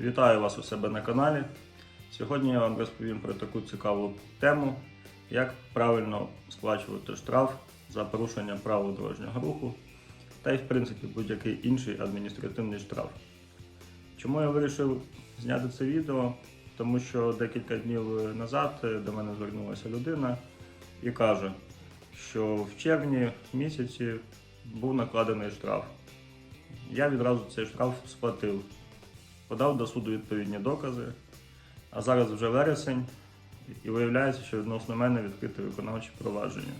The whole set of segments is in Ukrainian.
Вітаю вас у себе на каналі. Сьогодні я вам розповім про таку цікаву тему, як правильно сплачувати штраф за порушення правил дорожнього руху та й, в принципі, будь-який інший адміністративний штраф. Чому я вирішив зняти це відео? Тому що декілька днів назад до мене звернулася людина і каже, що в червні місяці був накладений штраф. Я відразу цей штраф сплатив, подав до суду відповідні докази, а зараз вже вересень, і виявляється, що відносно мене відкрите виконавче провадження.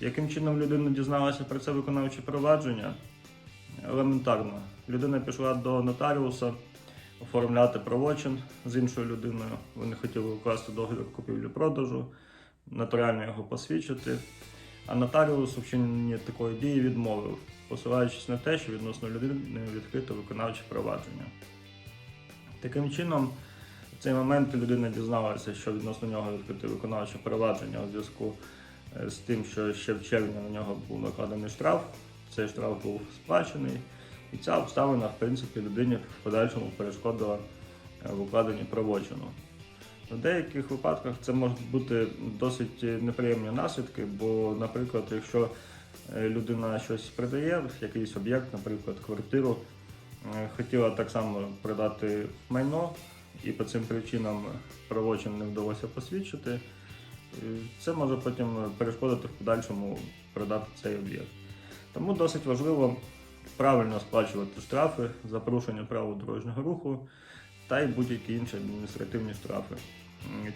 Яким чином людина дізналася про це виконавче провадження? Елементарно. Людина пішла до нотаріуса оформляти правочин з іншою людиною. Вони хотіли укласти договір купівлі-продажу, нотаріально його посвідчити. А нотаріус у вчиненні такої дії відмовив, посилаючись на те, що відносно людини відкрито виконавче провадження. Таким чином, в цей момент людина дізналася, що відносно нього відкрите виконавче провадження у зв'язку е, з тим, що ще в червні на нього був накладений штраф. Цей штраф був сплачений, і ця обставина, в принципі, людині в подальшому перешкодила е, в укладенні правочину. В деяких випадках це можуть бути досить неприємні наслідки, бо, наприклад, якщо е, людина щось продає, якийсь об'єкт, наприклад, квартиру, е, хотіла так само продати майно, і по цим причинам правочин не вдалося посвідчити, е, це може потім перешкодити в подальшому продати цей об'єкт. Тому досить важливо правильно сплачувати штрафи за порушення правил дорожнього руху та й будь-які інші адміністративні штрафи.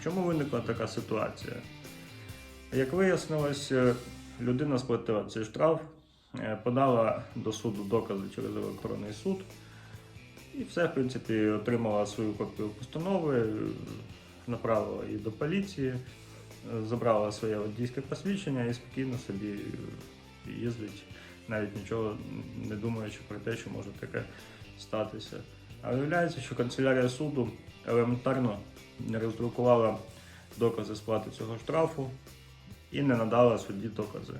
Чому виникла така ситуація? Як вияснилось, е, людина сплатила цей штраф, е, подала до суду докази через електронний суд і все, в принципі, отримала свою копію постанови, направила її до поліції, е, забрала своє водійське посвідчення і спокійно собі їздить, навіть нічого не думаючи про те, що може таке статися. А виявляється, що канцелярія суду елементарно не роздрукувала докази сплати цього штрафу і не надала судді докази.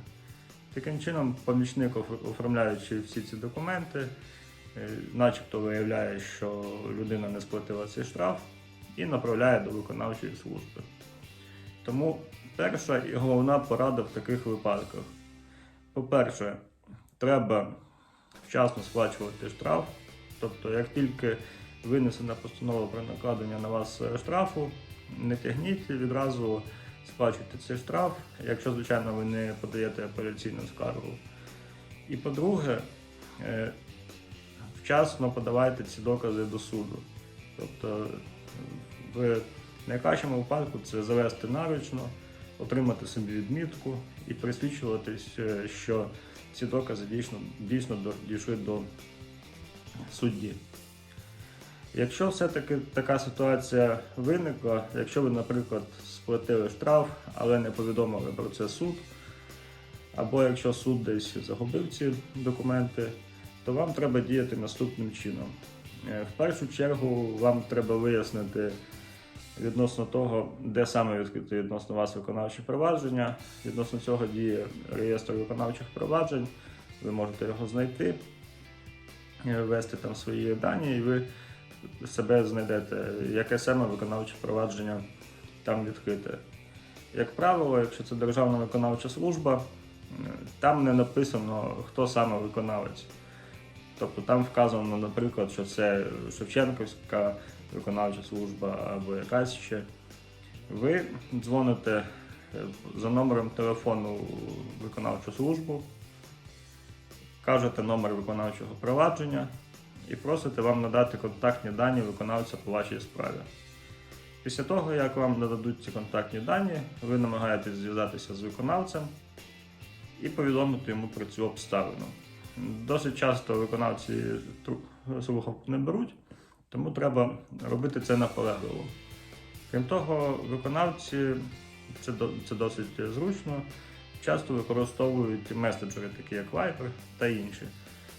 Таким чином, помічник, оф- оформляючи всі ці документи, начебто виявляє, що людина не сплатила цей штраф і направляє до виконавчої служби. Тому перша і головна порада в таких випадках. По-перше, треба вчасно сплачувати штраф. Тобто, як тільки винесена постанова про накладення на вас е, штрафу, не тягніть відразу сплачуйте цей штраф, якщо, звичайно, ви не подаєте апеляційну скаргу. І по-друге, е, вчасно подавайте ці докази до суду. Тобто, в найкращому випадку це завести наручно, отримати собі відмітку і присвідчуватись, е, що ці докази дійсно, дійсно дійшли до судді. Якщо все-таки така ситуація виникла, якщо ви, наприклад, сплатили штраф, але не повідомили про це суд, або якщо суд десь загубив ці документи, то вам треба діяти наступним чином. Е, В першу чергу вам треба вияснити відносно того, де саме відкрити відносно вас виконавче провадження. Відносно цього діє реєстр виконавчих проваджень, ви можете його знайти е, ввести там свої дані, і ви себе знайдете, яке саме виконавче провадження там відкрите. Як правило, якщо це державна виконавча служба, е, там не написано, хто саме виконавець. Тобто там вказано, наприклад, що це Шевченківська виконавча служба або якась ще. Ви дзвоните е, за номером телефону виконавчу службу, кажете номер виконавчого провадження і просите вам надати контактні дані виконавця по вашій справі. Після того, як вам нададуть ці контактні дані, ви намагаєтесь зв'язатися з виконавцем і повідомити йому про цю обставину. Досить часто виконавці слухавку не беруть, тому треба робити це наполегливо. Крім того, виконавці це, це досить зручно, часто використовують меседжери, такі як Viber та інші.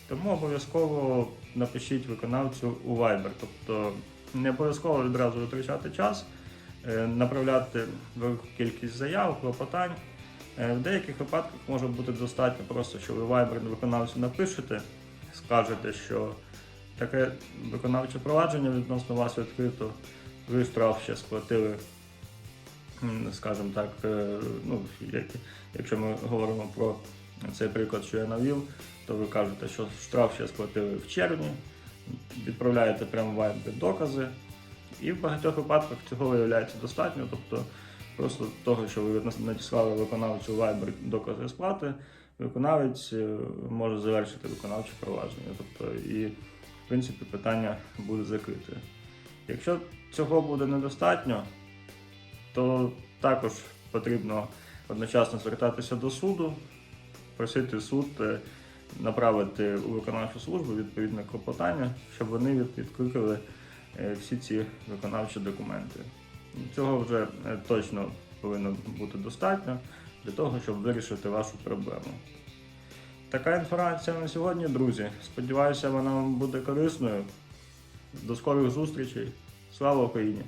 Тому обов'язково напишіть виконавцю у Viber. Тобто не обов'язково відразу витрачати час, е, направляти велику кількість заяв, клопотань. Е, В деяких випадках може бути достатньо просто, що ви Viber виконавцю напишете, скажете, що таке виконавче провадження відносно вас відкрито, ви штраф ще сплатили, скажімо так, е, ну, якщо ми говоримо про цей приклад, що я навів, то ви кажете, що штраф ще сплатили в червні, відправляєте прямо в Viber докази, і в багатьох випадках цього виявляється достатньо. Тобто просто того, що ви надіслали виконавцю Viber докази сплати, виконавець е, може завершити виконавче провадження. Тобто, і в принципі питання буде закрите. Якщо цього буде недостатньо, то також потрібно одночасно звертатися до суду, просити суд е, направити у виконавчу службу відповідне клопотання, щоб вони відкликали е, всі ці виконавчі документи. Цього вже е, точно повинно бути достатньо для того, щоб вирішити вашу проблему. Така інформація на сьогодні, друзі. Сподіваюся, вона вам буде корисною. До скорих зустрічей. Слава Україні!